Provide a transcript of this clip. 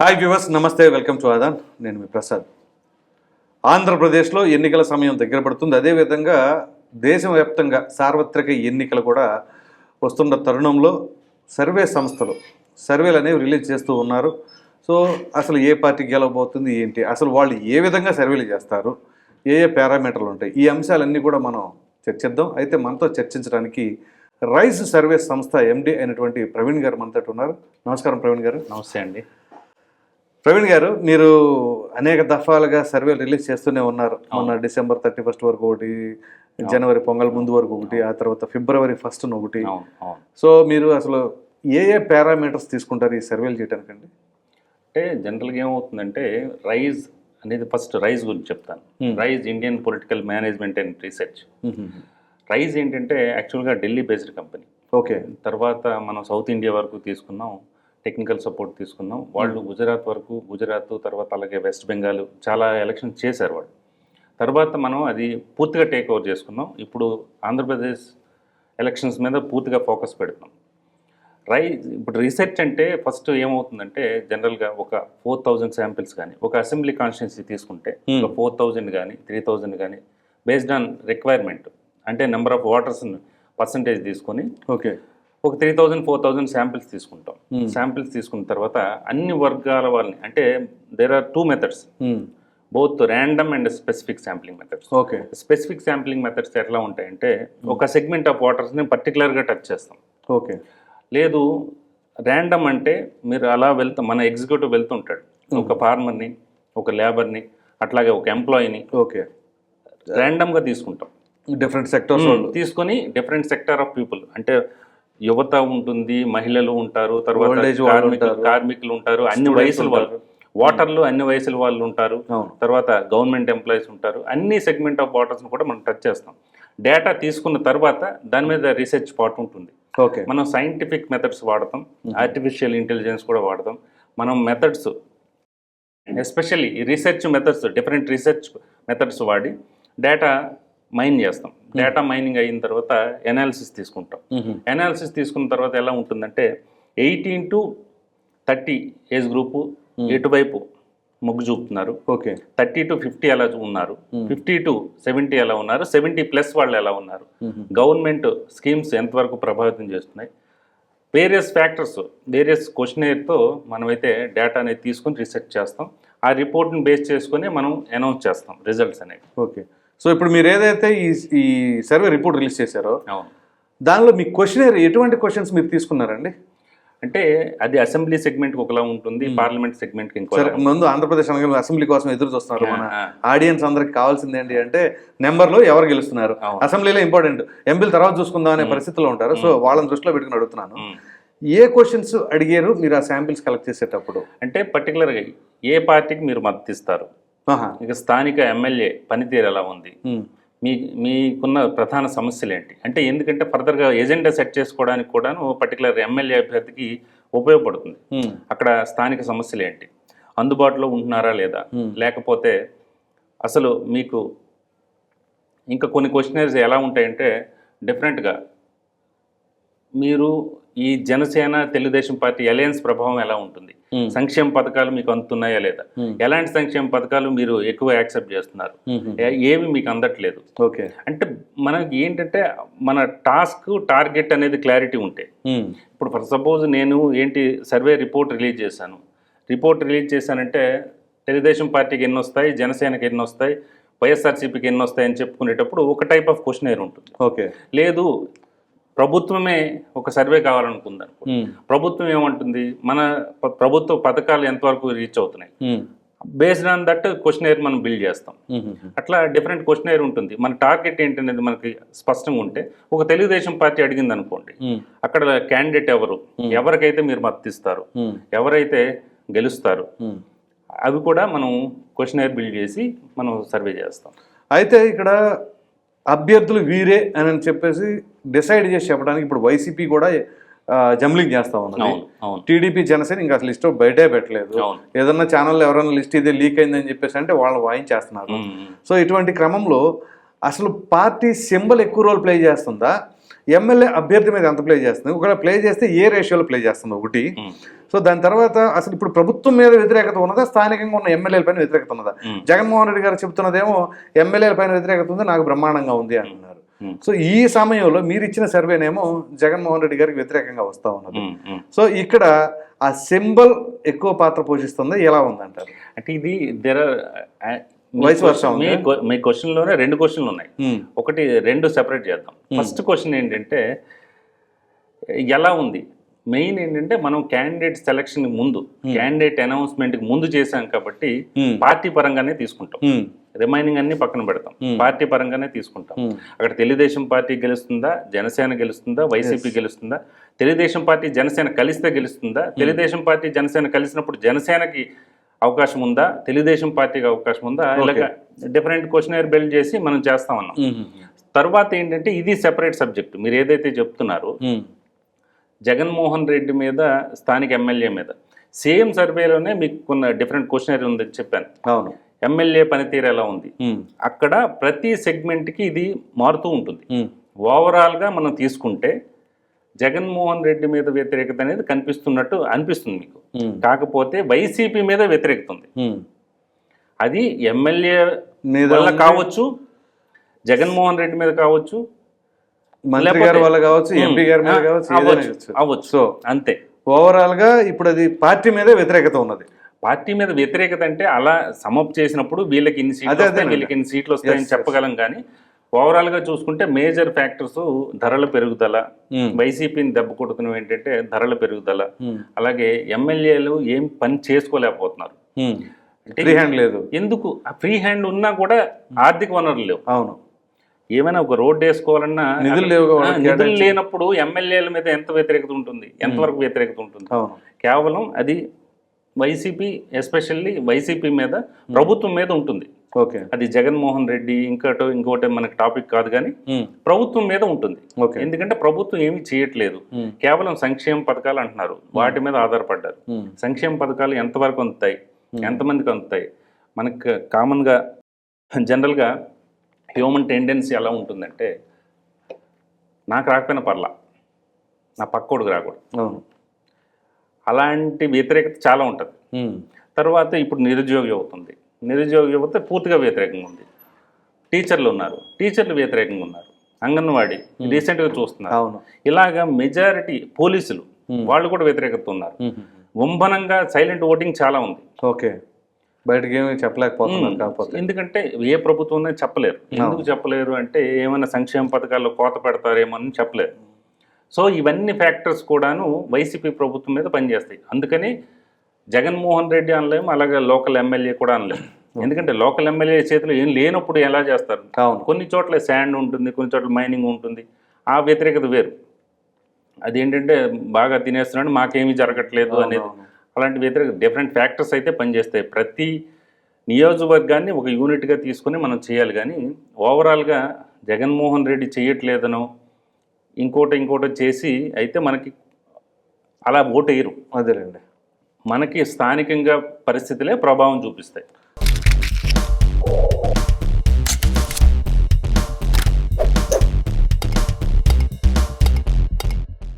Hi viewers నమస్తే welcome to Aadan నేను మీ ప్రసాద్. ఆంధ్రప్రదేశ్లో ఎన్నికల సమయం దగ్గర పడుతుంది. అదేవిధంగా దేశవ్యాప్తంగా సార్వత్రిక ఎన్నికలు కూడా వస్తున్న తరుణంలో సర్వే సంస్థలు సర్వేలు అనేవి రిలీజ్ చేస్తూ ఉన్నారు. సో అసలు ఏ పార్టీ గెలవబోతుంది ఏంటి? అసలు వాళ్ళు ఏ విధంగా సర్వేలు చేస్తారు? ఏ ఏ పారామీటర్లు ఉంటాయి? ఈ అంశాలన్నీ కూడా మనం చర్చిద్దాం. అయితే మనతో చర్చించడానికి రైస్ సర్వే సంస్థ ఎండి అయినటువంటి ప్రవీణ్ గారు మనతో ఉన్నారు. నమస్కారం ప్రవీణ్ గారు. నమస్తే అండి. ప్రవీణ్ గారు మీరు అనేక దఫాలుగా సర్వేలు రిలీజ్ చేస్తూనే ఉన్నారు. మొన్న డిసెంబర్ థర్టీ ఫస్ట్ వరకు ఒకటి జనవరి పొంగల్ ముందు వరకు ఒకటి ఆ తర్వాత ఫిబ్రవరి ఫస్ట్ ఒకటి. సో మీరు అసలు ఏ ఏ పారామీటర్స్ తీసుకుంటారు ఈ సర్వేలు చేయడానికండి అంటే జనరల్గా ఏమవుతుందంటే రైజ్ అనేది ఫస్ట్ రైజ్ గురించి చెప్తాను. RISE Indian political management and research. RISE ఏంటంటే యాక్చువల్గా ఢిల్లీ బేస్డ్ కంపెనీ. ఓకే. తర్వాత మనం సౌత్ ఇండియా వరకు తీసుకున్నాం. టెక్నికల్ సపోర్ట్ తీసుకున్నాం. వాళ్ళు గుజరాత్ వరకు గుజరాత్ తర్వాత అలాగే వెస్ట్ బెంగాల్ చాలా ఎలక్షన్ చేశారు వాళ్ళు. తర్వాత మనం అది పూర్తిగా టేక్ ఓవర్ చేసుకున్నాం. ఇప్పుడు ఆంధ్రప్రదేశ్ ఎలక్షన్స్ మీద పూర్తిగా ఫోకస్ పెడుతున్నాం. రై ఇప్పుడు రీసెర్చ్ అంటే ఫస్ట్ ఏమవుతుందంటే జనరల్గా ఒక ఫోర్ థౌజండ్ శాంపిల్స్ కానీ ఒక అసెంబ్లీ కాన్స్టిట్యున్సీ తీసుకుంటే Hmm. ఒక ఫోర్ థౌజండ్ కానీ త్రీ థౌజండ్ కానీ బేస్డ్ ఆన్ రిక్వైర్మెంట్ అంటే నెంబర్ ఆఫ్ వాటర్స్ పర్సంటేజ్ తీసుకొని ఓకే ఒక three thousand four thousand samples తీసుకుంటాం. Hmm. శాంపిల్స్ తీసుకున్న తర్వాత అన్ని వర్గాల వాళ్ళని అంటే there are two methods both random and specific sampling methods okay specific sampling methods ఎట్లా ఉంటాయంటే ఒక సెగ్మెంట్ ఆఫ్ వాటర్స్ని పర్టికులర్గా టచ్ చేస్తాం. ఓకే లేదు ర్యాండమ్ అంటే మీరు అలా వెళ్తాం మన ఎగ్జిక్యూటివ్ వెళ్తుంటాడు. ఒక ఫార్మర్ని ఒక లేబర్ని అట్లాగే ఒక ఎంప్లాయీని ఓకే ర్యాండమ్గా తీసుకుంటాం. డిఫరెంట్ సెక్టర్స్ తీసుకొని డిఫరెంట్ సెక్టర్ ఆఫ్ పీపుల్ అంటే యువత ఉంటుంది మహిళలు ఉంటారు తర్వాత కార్మికులు ఉంటారు. అన్ని వయసుల వాళ్ళు. వాటర్లో అన్ని వయసుల వాళ్ళు ఉంటారు. తర్వాత గవర్నమెంట్ ఎంప్లాయీస్ ఉంటారు. అన్ని సెగ్మెంట్ ఆఫ్ వాటర్స్ని కూడా మనం టచ్ చేస్తాం. డేటా తీసుకున్న తర్వాత దాని మీద రీసెర్చ్ పార్ట్ ఉంటుంది. ఓకే మనం సైంటిఫిక్ మెథడ్స్ వాడతాం. ఆర్టిఫిషియల్ ఇంటెలిజెన్స్ కూడా వాడతాం. మనం methods especially research methods different research methods వాడి డేటా మైన్ చేస్తాం. డేటా మైనింగ్ అయిన తర్వాత ఎనాలిసిస్ తీసుకుంటాం. ఎనాలిసిస్ తీసుకున్న తర్వాత ఎలా ఉంటుందంటే eighteen to thirty age group ఎటువైపు మొగ్గు చూపుతున్నారు. ఓకే. థర్టీ టు ఫిఫ్టీ ఎలా ఉన్నారు. ఫిఫ్టీ టు సెవెంటీ ఎలా ఉన్నారు. సెవెంటీ ప్లస్ వాళ్ళు ఎలా ఉన్నారు. గవర్నమెంట్ స్కీమ్స్ ఎంతవరకు ప్రభావితం చేస్తున్నాయి? వేరియస్ ఫ్యాక్టర్స్ వేరియస్ క్వశ్చనేర్తో మనమైతే డేటా అనేది తీసుకొని రీసెర్చ్ చేస్తాం. ఆ రిపోర్ట్ని బేస్ చేసుకొని మనం అనౌన్స్ చేస్తాం రిజల్ట్స్ అనేవి. ఓకే. సో ఇప్పుడు మీరు ఏదైతే ఈ ఈ సర్వే రిపోర్ట్ రిలీజ్ చేశారో దానిలో మీ క్వశ్చన్ ఎటువంటి క్వశ్చన్స్ మీరు తీసుకున్నారండి? అంటే అది అసెంబ్లీ సెగ్మెంట్కి ఒకలా ఉంటుంది పార్లమెంట్ సరే ముందు ఆంధ్రప్రదేశ్ అనగా అసెంబ్లీ కోసం ఎదురు చూస్తున్నారు మన. ఆడియన్స్ అందరికి కావాల్సింది ఏంటి అంటే నెంబర్లో ఎవరు గెలుస్తున్నారు. అసెంబ్లీలో ఇంపార్టెంట్ ఎంపీలు తర్వాత చూసుకుందాం అనే పరిస్థితిలో ఉంటారు. సో వాళ్ళని దృష్టిలో పెట్టుకుని అడుగుతున్నాను. ఏ క్వశ్చన్స్ అడిగారు మీరు ఆ శాంపిల్స్ కలెక్ట్ చేసేటప్పుడు? అంటే పర్టికులర్గా ఏ పార్టీకి మీరు మద్దతు ఇస్తారు? ఆహా. ఇక స్థానిక ఎమ్మెల్యే పనితీరు ఎలా ఉంది. మీ మీకున్న ప్రధాన సమస్యలు ఏంటి అంటే ఎందుకంటే ఫర్దర్గా ఎజెండా సెట్ చేసుకోవడానికి కూడాను పర్టికులర్ ఎమ్మెల్యే అభ్యర్థికి ఉపయోగపడుతుంది. అక్కడ స్థానిక సమస్యలు ఏంటి అందుబాటులో ఉంటున్నారా లేదా. లేకపోతే అసలు మీకు ఇంకా కొన్ని క్వశ్చనర్స్ ఎలా ఉంటాయంటే డిఫరెంట్గా మీరు ఈ జనసేన తెలుగుదేశం పార్టీ అలయన్స్ ప్రభావం ఎలా ఉంటుంది. సంక్షేమ పథకాలు మీకు అందుతున్నాయా లేదా. ఎలాంటి సంక్షేమ పథకాలు మీరు ఎక్కువ యాక్సెప్ట్ చేస్తున్నారు? మ్మ్. ఏ- ఏవి మీకు అందట్లేదు. ఓకే. అంటే మనకి ఏంటంటే మన టాస్క్ టార్గెట్ అనేది క్లారిటీ ఉంటాయి మ్మ్. ఇప్పుడు ఫర్ సపోజ్ నేను ఏంటి సర్వే రిపోర్ట్ రిలీజ్ చేశాను. రిపోర్ట్ రిలీజ్ చేశానంటే తెలుగుదేశం పార్టీకి ఎన్ని వస్తాయి జనసేనకి ఎన్ని వస్తాయి వైఎస్ఆర్సీపీకి ఎన్ని వస్తాయి అని చెప్పుకునేటప్పుడు ఒక టైప్ ఆఫ్ క్వశ్చన్ ఉంటుంది. ఓకే. లేదు ప్రభుత్వమే ఒక సర్వే కావాలనుకుంది మ్మ్. ప్రభుత్వం ఏమంటుంది మన ప్రభుత్వ పథకాలు ఎంతవరకు రీచ్ అవుతున్నాయి. బేస్డ్ ఆన్ దట్ క్వశ్చన్ మనం బిల్డ్ చేస్తాం మ్మ్. అట్లా డిఫరెంట్ క్వశ్చన్ ఉంటుంది మన టార్గెట్ ఏంటనేది మనకి స్పష్టంగా ఉంటే ఒక తెలుగుదేశం పార్టీ అడిగింది అనుకోండి. అక్కడ క్యాండిడేట్ ఎవరు ఎవరికైతే మీరు మద్దతు ఇస్తారు మ్మ్. ఎవరైతే గెలుస్తారు. అవి కూడా మనం క్వశ్చన్ బిల్డ్ చేసి మనం సర్వే చేస్తాం అయితే ఇక్కడ అభ్యర్థులు వీరే అని చెప్పేసి డిసైడ్ చేసి చెప్పడానికి ఇప్పుడు వైసీపీ కూడా జంబ్లింగ్ చేస్తా ఉన్నది. అవును టీడీపీ జనసేన ఇంకా అసలు లిస్ట్ బయటే పెట్టలేదు. ఏదన్నా ఛానల్లో ఎవరైనా లిస్ట్ ఇదే లీక్ అయిందని చెప్పేసి అంటే వాళ్ళని వాయించేస్తున్నారు. సో ఇటువంటి క్రమంలో అసలు పార్టీ సింబల్ ఎక్కువ రోల్ ప్లే చేస్తుందా? ఎమ్మెల్యే అభ్యర్థి మీద ఎంత ప్లే చేస్తుంది? ఒకవేళ ప్లే చేస్తే ఏ రేషియోలో ప్లే చేస్తుంది ఒకటి? ఉమ్. సో దాని తర్వాత అసలు ఇప్పుడు ప్రభుత్వం మీద వ్యతిరేకత ఉన్నదా? స్థానికంగా ఉన్న ఎమ్మెల్యేల పైన వ్యతిరేకత ఉన్నదా? ఉమ్. జగన్మోహన్ రెడ్డి గారు చెప్తున్నదేమో ఎమ్మెల్యేల పైన వ్యతిరేకత ఉంది నాకు బ్రహ్మాండంగా ఉంది అంటున్నారు. ఉమ్. సో ఈ సమయంలో మీరు ఇచ్చిన సర్వేనేమో జగన్మోహన్ రెడ్డి గారికి వ్యతిరేకంగా వస్తా ఉన్నది. సో ఇక్కడ ఆ సింబల్ ఎక్కువ పాత్ర పోషిస్తుంది ఎలా ఉందంటారు? అంటే ఇది దెర్ Vice మీ క్వశ్చన్లోనే రెండు క్వశ్చన్లు ఉన్నాయి. ఉమ్, ఒకటి రెండు సెపరేట్ చేద్దాం. ఫస్ట్ క్వశ్చన్ ఏంటంటే ఎలా ఉంది? మెయిన్ ఏంటంటే మనం క్యాండిడేట్ సెలక్షన్ ముందు క్యాండిడేట్ అనౌన్స్మెంట్కి ముందు చేశాం కాబట్టి పార్టీ పరంగానే తీసుకుంటాం. రిమైనింగ్ అన్ని పక్కన పెడతాం. Hmm. పార్టీ పరంగానే తీసుకుంటాం. అక్కడ తెలుగుదేశం పార్టీ గెలుస్తుందా? జనసేన గెలుస్తుందా? వైసీపీ గెలుస్తుందా? తెలుగుదేశం పార్టీ జనసేన కలిస్తే గెలుస్తుందా? తెలుగుదేశం పార్టీ జనసేన కలిసినప్పుడు జనసేనకి అవకాశం ఉందా? తెలుగుదేశం పార్టీకి అవకాశం ఉందా? ఇలాగ డిఫరెంట్ క్వశ్చన్ బిల్డ్ చేసి మనం చేస్తాం అన్నాం. ఉమ్, తర్వాత ఏంటంటే ఇది సెపరేట్ సబ్జెక్ట్ మీరు ఏదైతే చెప్తున్నారో జగన్మోహన్ రెడ్డి మీద స్థానిక ఎమ్మెల్యే మీద. సేమ్ సర్వేలోనే మీకు కొన్ని డిఫరెంట్ క్వశ్చనరీ ఉందని చెప్పాను. అవును. ఎమ్మెల్యే పనితీరు ఎలా ఉంది? అక్కడ ప్రతి సెగ్మెంట్కి ఇది మారుతూ ఉంటుంది. ఓవరాల్గా మనం తీసుకుంటే జగన్మోహన్ రెడ్డి మీద వ్యతిరేకత అనేది కనిపిస్తున్నట్టు అనిపిస్తుంది మీకు కాకపోతే వైసీపీ మీద వ్యతిరేకత ఉంది. అది ఎమ్మెల్యే మీద. కావచ్చు జగన్మోహన్ రెడ్డి మీద కావచ్చు మంత్రి గారి వల్ల కావచ్చు ఎంపీ గారి మీద కావచ్చు అవ్వచ్చు సో అంతే ఓవరాల్గా ఇప్పుడు అది పార్టీ మీద వ్యతిరేకత ఉన్నది పార్టీ మీద వ్యతిరేకత అంటే అలా సమప్ చేసినప్పుడు వీళ్ళకి ఇన్ని సీట్లు. వీళ్ళకి ఇన్ని సీట్లు వస్తాయని. చెప్పగలం కానీ ఓవరాల్గా చూసుకుంటే మేజర్ ఫ్యాక్టర్స్ ధరల పెరుగుదల ఉమ్, వైసీపీని దెబ్బ కొడుతున్నవి ఏంటంటే ధరల పెరుగుదల. ఉమ్, అలాగే ఎమ్మెల్యేలు ఏం పని చేసుకోలేకపోతున్నారు. ఫ్రీ హ్యాండ్ లేదు. ఎందుకు? ఫ్రీ హ్యాండ్ ఉన్నా కూడా ఆర్థిక వనరులు లేవు. అవును. ఏమైనా ఒక రోడ్డు వేసుకోవాలన్నా నిధులు వాళ్ళకి నిధులు. లేనప్పుడు ఎమ్మెల్యేల మీద ఎంత వ్యతిరేకత ఉంటుంది? ఎంతవరకు వ్యతిరేకత ఉంటుంది? కేవలం అది వైసీపీ ఎస్పెషల్లీ వైసీపీ మీద ప్రభుత్వం మీద ఉంటుంది. ఓకే. అది జగన్మోహన్ రెడ్డి ఇంకోటో ఇంకోటి మనకి టాపిక్ కాదు కానీ ప్రభుత్వం మీద ఉంటుంది. ఓకే. ఎందుకంటే ప్రభుత్వం ఏమీ చేయట్లేదు. కేవలం సంక్షేమ పథకాలు అంటున్నారు. వాటి మీద ఆధారపడ్డారు. సంక్షేమ పథకాలు ఎంతవరకు అందుతాయి? ఎంతమందికి అందుతాయి? మనకు కామన్గా జనరల్గా హ్యూమన్ టెండెన్సీ ఎలా ఉంటుందంటే నాకు రాకపోయినా పర్లా. నా పక్కోడికి రాకూడదు. అలాంటి వ్యతిరేకత చాలా ఉంటుంది. తర్వాత ఇప్పుడు నిరుద్యోగ యువత ఉంది నిరుద్యోగ యువత పూర్తిగా వ్యతిరేకంగా ఉంది. టీచర్లు ఉన్నారు. టీచర్లు వ్యతిరేకంగా ఉన్నారు. అంగన్వాడీ రీసెంట్గా చూస్తున్నారు. అవును. ఇలాగా మెజారిటీ పోలీసులు వాళ్ళు కూడా వ్యతిరేకత ఉన్నారు. ఉమ్, గుంభనంగా సైలెంట్ ఓటింగ్ చాలా ఉంది. ఓకే. బయటకి ఏమీ చెప్పలేకపోతున్నారు కాకపోతే. ఎందుకంటే ఏ ప్రభుత్వం చెప్పలేరు. ఎందుకు చెప్పలేరు అంటే ఏమైనా సంక్షేమ పథకాల్లో కోత పెడతారేమో అని చెప్పలేరు. సో ఇవన్నీ ఫ్యాక్టర్స్ కూడాను వైసీపీ ప్రభుత్వం మీద పనిచేస్తాయి. అందుకని జగన్మోహన్ రెడ్డి అనలేము అలాగే లోకల్ ఎమ్మెల్యే కూడా అనలేము. ఎందుకంటే లోకల్ ఎమ్మెల్యే చేతిలో ఏం లేనప్పుడు ఎలా చేస్తారు? కొన్ని చోట్ల శాండ్ ఉంటుంది కొన్ని చోట్ల మైనింగ్ ఉంటుంది ఆ వ్యతిరేకత వేరు. అదేంటంటే బాగా తినేస్తున్నాడు మాకేమీ జరగట్లేదు అనేది. అలాంటి వ్యతిరేక డిఫరెంట్ ఫ్యాక్టర్స్ అయితే పనిచేస్తాయి. ప్రతి నియోజకవర్గాన్ని ఒక యూనిట్గా తీసుకొని మనం చేయాలి. కానీ ఓవరాల్గా జగన్మోహన్ రెడ్డి చేయట్లేదనో ఇంకోటి ఇంకోటి చేసి అయితే మనకి అలా ఓటు వేయరు అదేలేండి. మనకి స్థానికంగా పరిస్థితులే ప్రభావం చూపిస్తాయి.